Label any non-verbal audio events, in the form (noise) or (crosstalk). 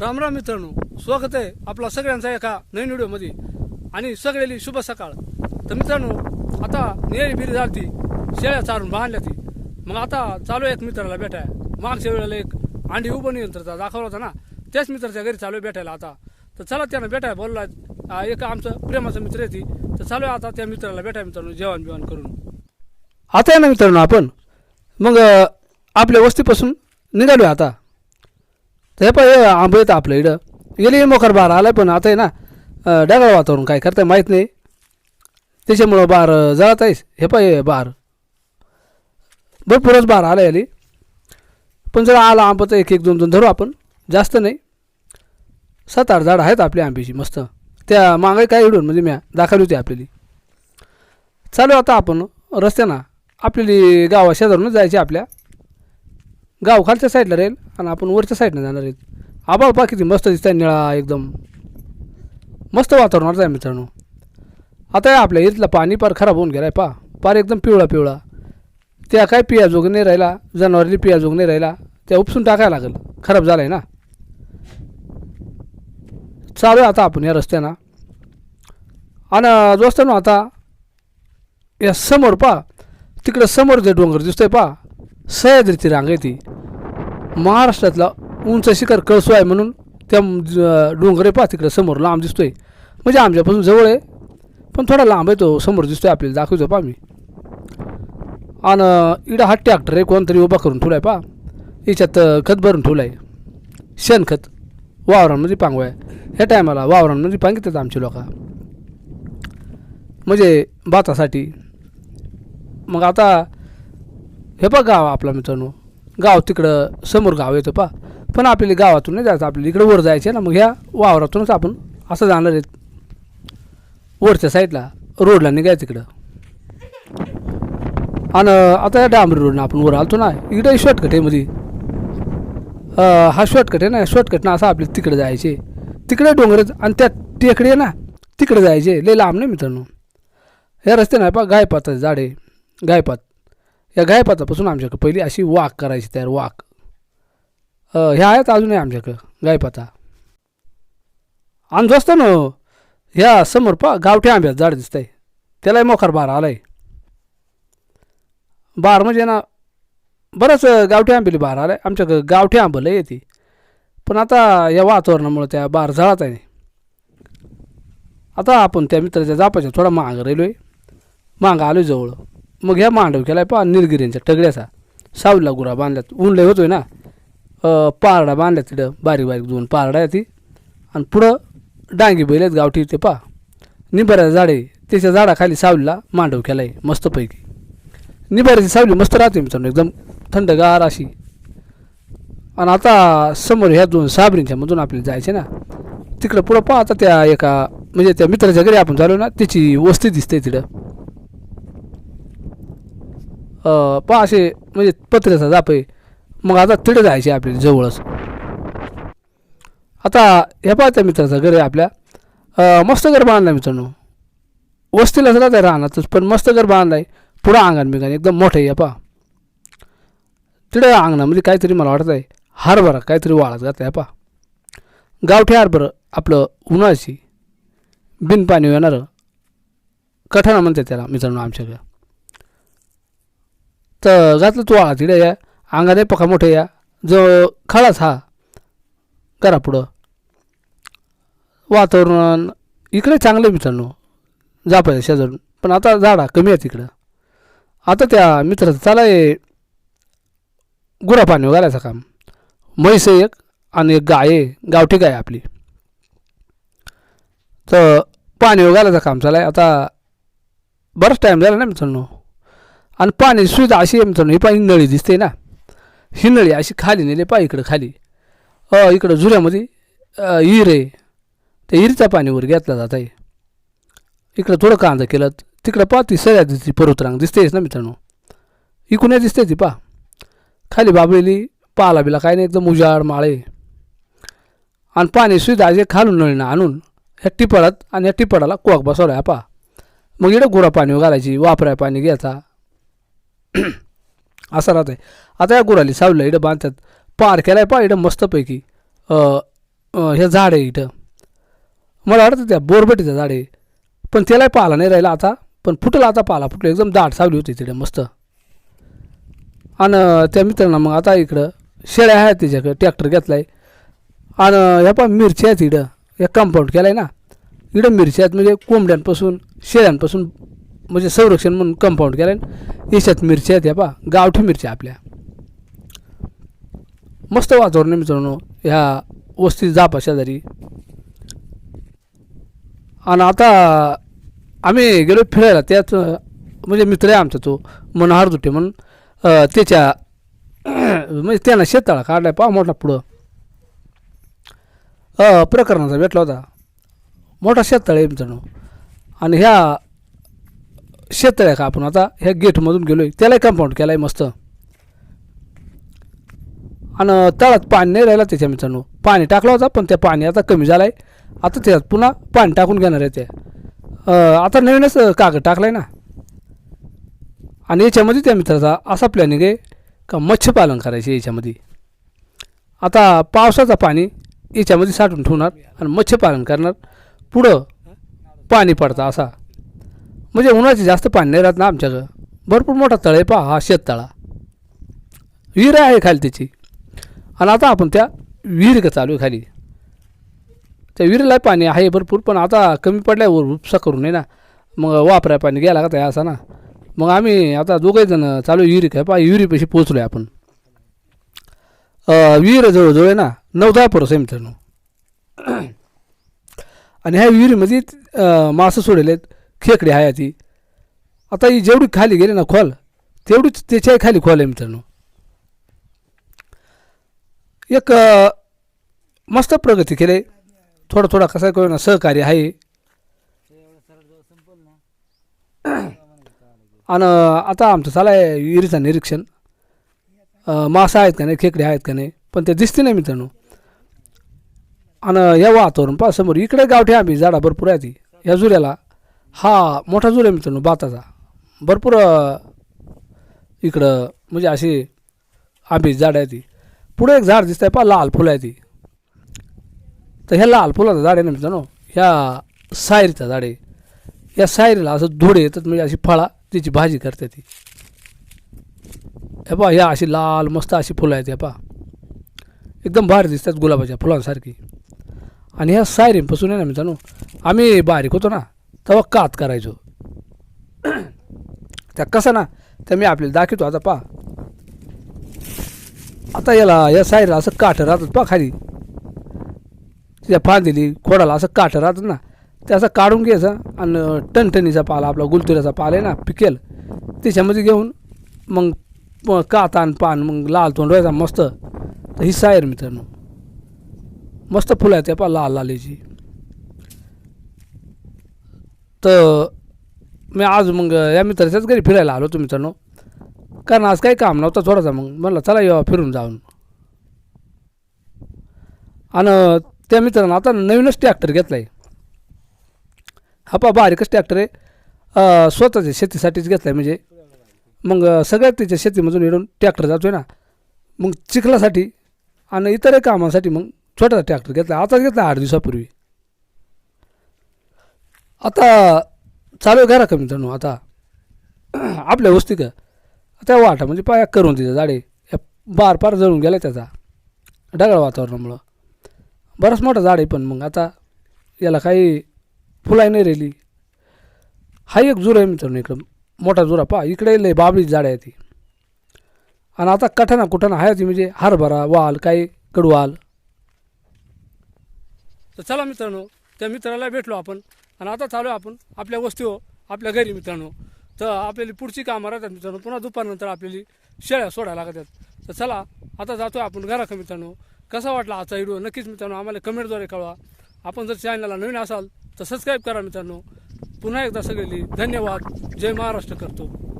राम राम मित्रांनो स्वागत आहे आपला सगळ्यांचा एका नवीन व्हिडिओमध्ये. आणि सगळ्याली शुभ सकाळ. तर मित्रांनो आता निळी बिरी झाली शेळ्या चारून बांधल्या ती. मग आता चालू आहे एक मित्राला भेटाय मागच्या वेळेला एक अंडी उभं यंत्रचा दाखवला होता ना? त्याच मित्राच्या घरी चालू आहे भेटायला आता. तर चला त्यांना भेटाय बोलला. एक आमचं प्रेमाचा मित्र आहे ती. तर चालू आहे आता त्या मित्राला भेटाय मित्रांनो जेवण बिवण करून. आता आहे ना मित्रांनो आपण. मग आपल्या वस्तीपासून निघालो आता. तर हे पाय आंबे येतं आपल्या इडं. गेली मोकार बार आलाय पण आता आहे ना ढगाळ वातावरण काय करताय माहीत नाही. त्याच्यामुळं बार जळत आहेस हे पाय बार. भरपूरच बार आला याली. पण जर आला आंबा तर एक एक दोन दोन धरू आपण. जास्त नाही. सात आठ झाडं आहेत आपल्या आंब्याची मस्त. त्या मागाई काय इडून म्हणजे म्या दाखवली होती आपल्याली. चालू आता आपण रस्त्यानं. आपल्याली गावा शेजारूनच जायची आपल्या. गाव खालच्या साईडला राहील. आणि आपण वरच्या साईडनं जाणार आहेत. आबाळ पा किती मस्त दिसत आहे निळा एकदम. मस्त वातावरणात आहे मित्रांनो. आता या आपल्या इथला पाणी पार खराब होऊन गेलाय पा. पार एकदम पिवळा पिवळा. त्या काय पियाजोग नाही राहिला जनावरली पियाजोग नाही राहिला त्या उपसून टाकायला लागेल. खराब झाला आहे ना. चालू आहे आता आपण या रस्त्यानं. आणि दोस्तांनो आता या समोर पा. तिकडं समोर जे डोंगर दिसतोय पा. सह्याद्रीची रांग आहे ती. महाराष्ट्रातला उंच शिखर कळसू आहे म्हणून त्या डोंगरे डोंगर आहे तिकडं समोर लांब दिसतोय. म्हणजे आमच्यापासून जवळ आहे पण थोडा लांब आहे तो समोर दिसतोय आपल्याला दाखवतो पा मी. आणि इडा हा ट्रॅक्टर आहे कोणतरी उभा करून ठेवला आहे पा याच्यात खत भरून ठेवलं आहे शेणखत वावरांमध्ये पांगवा आहे ह्या टायमाला वावरांमध्ये पांगितात आमचे लोक. म्हणजे भातासाठी. मग आता हे बघा गाव आपला मित्रांनो गाव तिकडं समोर गाव येतं पा पण आपल्याला गावातून नाही जायचं आपल्याला इकडं वर जायचं आहे ना मग ह्या वावरातूनच आपण असं जाणार आहेत. वरच्या साईडला रोडला निघायचं तिकडं आणि आता या डांबरी रोडनं आपण वर आलतो ना इकडं शॉर्टकट आहे मध्ये हा शॉर्टकट आहे ना शॉर्टकटनं असं आपल्याला तिकडे जायचे तिकडे डोंगर आणि त्या टेकडे आहे ना तिकडे जायचे लय लांब नाही मित्रांनो. या रस्ते आहे पा गायपात झाड आहे. गायपात. या गायपातापासून आमच्याकडं पहिली अशी वाक करायची तयार वाक. ह्या आहेत अजूनही आमच्याकडं गायपाता आणि दोस्त ना ह्या समोर पा गावठी आंब्याचं झाड दिसतंय. त्यालाही मोखार बार आलाय. बार म्हणजे ना बरंच गावठी आंबेली बार आलाय. आमच्याकडं गावठी आंबलं येते. पण आता या वातावरणामुळे त्या बार झाडात आहे. आता आपण त्या मित्राच्या जापाच्या थोडा महाग राहिलो आहे मागं आलो जवळ. मग ह्या मांडव आहे पहा निलगिरींचा टगड्याचा. सावला गुरा बांधल्यात. ऊन लय होतोय ना? पारडा बांधल्या तिथं बारीक बारीक दोन पारडा आहे ती. आणि पुढं डांगी बैल आहेत गावठी ते पहा. निंबाऱ्याचं झाड आहे त्याच्या झाडाखाली सावलीला मांडव आहे मस्तपैकी. निंबाऱ्याची सावली मस्त राहते मित्रांनो एकदम थंडगार अशी. आणि आता समोर ह्या दोन साबरींच्या मधून आपल्याला जायचे ना? तिकडं पुढं पहा आता त्या एका म्हणजे त्या मित्राच्या घरी आपण झालो ना त्याची वस्ती दिसते तिथं. पहा असे म्हणजे पत्र्याचा जाप आहे मग आता तिथं जायचे आपल्याला जवळच. आता हे पाहता मित्राचं घर आहे आपल्या. मस्त घर बांधला मित्रांनो. वस्तीला सुद्धा त्या राहणारच पण मस्त घर बांधला आहे पुढं अंगण बिंगण एकदम मोठं आहे हे पहा. तिथं अंगणामध्ये म्हणजे काहीतरी मला वाटत आहे हरभरा काहीतरी वाळत जात आहे पहा. गावठी हरभरं आपलं उन्हाळ्याची. बिन पाणी येणारं. कठाणा म्हणते त्याला मित्रांनो आमच्याकडं. तर घातलं तू आळा तिकडे या अंगाने पका मोठे या जो खळाच हा करा पुढं. वातावरण इकडे चांगलं आहे जा पाहिजे शेजारून पण आता झाडा कमी आहे तिकडं आता त्या मित्राचं चालाय आहे गुरा पाणी घालायचं काम. म्हैस आहे एक आणि एक गाय आहे गावठी गाय आहे आपली. तर पाणी घालायचं काम चालाय आहे आता बराच टाईम झाला ना मित्रांनो. आणि पाणी सुविधा अशी आहे मित्रांनो ही पाणी नळी दिसते ना. ही नळी अशी खाली नेली पा इकडं खाली. अ इकडं झुऱ्यामध्ये हिर. आहे त्या हिरीचा पाणीवर घेतला जात आहे. इकडं थोडं कांदा केलं तिकडं पा ती सगळ्या दिसते पर्वतरांग दिसतेच ना मित्रांनो. इकून या दिसते ती पा खाली बाबळेली पाला बिला काय नाही एकदम उजाड माळे आणि पाणी सुविधा जे खालून नळीनं आणून ह्या टिपाडात आणि ह्या टिपाडाला कोक बसवला आहे पा मग इकडं गोडा पाणी घालायची वापराय पाणी घ्यायचा असं राहत आहे आता या गुराली सावलं इकडं बांधतात. पार केलाय पा इकडं मस्तपैकी. हे झाड आहे इथं. मला वाटतं त्या बोरबटीचं झाड आहे. पण त्यालाही पाला नाही राहिला आता. पण फुटला आता पाला. फुटलं एकदम दाट सावली होती तिथे मस्त. आणि त्या मित्रांना मग आता इकडं शेळ्या आहेत त्याच्याकडं ट्रॅक्टर घेतला आहे आणि ह्या पण मिरची आहेत इकडं हे कंपाऊंड केलं आहे ना. इकडं मिरची आहेत म्हणजे कोंबड्यांपासून शेळ्यांपासून म्हणजे संरक्षण म्हणून कंपाऊंड केलं याच्यात मिरच्या आहेत या पा गावठी मिरच्या आपल्या. मस्त वातावरण आहे मित्रांनो. ह्या वस्ती जापा शेजारी. आणि आता आम्ही गेलो फिरायला. त्यात म्हणजे मित्र आहे आमचा तो. मनोहर दुटे म्हणून. त्याच्या म्हणजे त्यानं शेताळा काढलाय. पहा मोठा पुढं. प्रकरणाचा भेटला होता. मोठा शेताळ आहे मित्रांनो. आणि ह्या शेततळ्या का आपण? आता ह्या गेटमधून गेलो आहे त्यालाही कंपाऊंड केलं आहे मस्त. आणि तळात पाणी नाही राहिलं त्याच्या मित्रांनो. पाणी टाकलं होता पण त्या पाणी आता कमी झालं आहे आता त्यात पुन्हा पाणी टाकून घेणार आहे ते. आता नवीनच कागद टाकला आहे ना. आणि याच्यामध्ये त्या मित्राचा असा प्लॅनिंग आहे का मत्स्यपालन करायचे याच्यामध्ये. आता पावसाचं पाणी याच्यामध्ये साठवून ठेवणार आणि मत्स्यपालन करणार. पुढं पाणी पडतं असा. म्हणजे उन्हाचे जास्त पाणी नाही राहत ना आमच्याकडं. भरपूर मोठा तळ आहे पहा हा शेततळा. विहीर आहे खाली त्याची. आणि आता आपण त्या विहीर का चालू आहे खाली. त्या विहिरीला पाणी आहे भरपूर पण आता कमी पडल्यावर उपसा करू नये ना. मग वापराय पाणी घ्यायला का त्या असं ना. मग आम्ही आता दोघंही जण चालू आहे विहिरी काय पहा विहिरीपाशी पोचलो आहे आपण विहीर जवळजवळ आहे ना नऊ दहा परस आहे मित्रांनो. आणि ह्या विहिरीमध्ये मासे मासं आहेत. खेकडे आहे ती. आता ही जेवढी खाली गेली ना खोल तेवढीच त्याच्याही खाली खोल आहे मित्रांनो. एक मस्त प्रगती केली. थोडं थोडा कसं करू ना सहकार्य आहे. (clears throat) आणि आता आमचं चालू आहे विहिरीचं निरीक्षण. मासा आहेत का नाही खेकडे आहेत का नाही पण ते दिसते नाही मित्रांनो. आणि या वातावरण पा समोर इकडे गावठी आम्ही झाडा भरपूर आहे ती या जुऱ्याला. हा मोठा जुरा आहे मित्रांनो बाताचा भरपूर इकडं म्हणजे अशी आंबी झाड आहे ती. पुढे एक झाड दिसतंय पहा लाल फुलं आहे ती. तर ह्या लाल फुलाचं झाड आहे ना मित्रांनो ह्या सायरीचं झाड आहे. या सायरीला असं धुडे येतात म्हणजे अशी फळा तिची भाजी करते ती. हे पहा ह्या अशी लाल मस्त अशी फुलं आहेत ह्या पहा. एकदम भारी दिसतात गुलाबाच्या फुलांसारखी. आणि ह्या सायरीपासून आहे ना मित्रांनो आम्ही बारीक होतो ना तेव्हा कात करायचो. त्या कसं ना ते मी आपल्याला दाखवतो. आता पहा. आता याला या साईडला असं काठं राहतात पहा खाली. तिच्या फांदिली खोडाला असं काठं राहतात ना ते असं काढून घ्यायचं आणि टणटणीचा पाला आपला गुलतुऱ्याचा पाला आहे ना पिकेल. त्याच्यामध्ये घेऊन मग प- कात आणि पान मग लाल तोंड व्हायचा मस्त. तर ही सायर मित्रांनो. मस्त फुलं आहेत त्या पहा लाल लालीची. तर मी आज मग या मित्राच्याच घरी फिरायला आलो होतो मित्रांनो. कारण आज काही काम नव्हतं थोडासा मग. म्हणलं चला येऊ फिरून जाऊन. आणि त्या मित्रानं आता नवीनच ट्रॅक्टर घेतला आहे हा पा बारीकच ट्रॅक्टर आहे. स्वतःच्या शेतीसाठीच घेतला आहे म्हणजे. मग सगळ्यात त्याच्या शेतीमधून येऊन ट्रॅक्टर जातो आहे ना. मग चिखलासाठी आणि इतरही कामासाठी मग छोटासा ट्रॅक्टर घेतला आताच घेतला आठ दिवसापूर्वी. आता चालू घरा का मित्रांनो आता (clears throat) आपल्या वस्ती का त्या वाटा म्हणजे पाया करून तिथं झाडे. बार पार जळून गेला त्याचा. ढगाळ वातावरणामुळं. बराच मोठा झाड आहे पण मग आता याला काही फुलाही नाही राहिली. हा एक जुरा आहे मित्रांनो इकडं. मोठा जुरा पहा इकडे लय बाबळी झाड आहे ती. आणि आता कठाना कुठाना आहे ती म्हणजे हरभरा वाल काही कडवाल. तर चला मित्रांनो त्या मित्राला भेटलो आपण. आणि आता चालू आहे आपण आपल्या वस्तीवर हो, आपल्या घरी मित्रांनो. तर आपल्याला पुढची कामं राहतात मित्रांनो. पुन्हा दुपारनंतर आपल्याला शेळ्या सोडायला लागतात. तर चला आता जातोय आपण घरा मित्रांनो. कसा वाटला आजचा व्हिडिओ? नक्कीच मित्रांनो आम्हाला कमेंटद्वारे कळवा. आपण जर चॅनलला नवीन असाल तर सबस्क्राईब करा मित्रांनो. पुन्हा एकदा सगळी धन्यवाद. जय महाराष्ट्र करतो.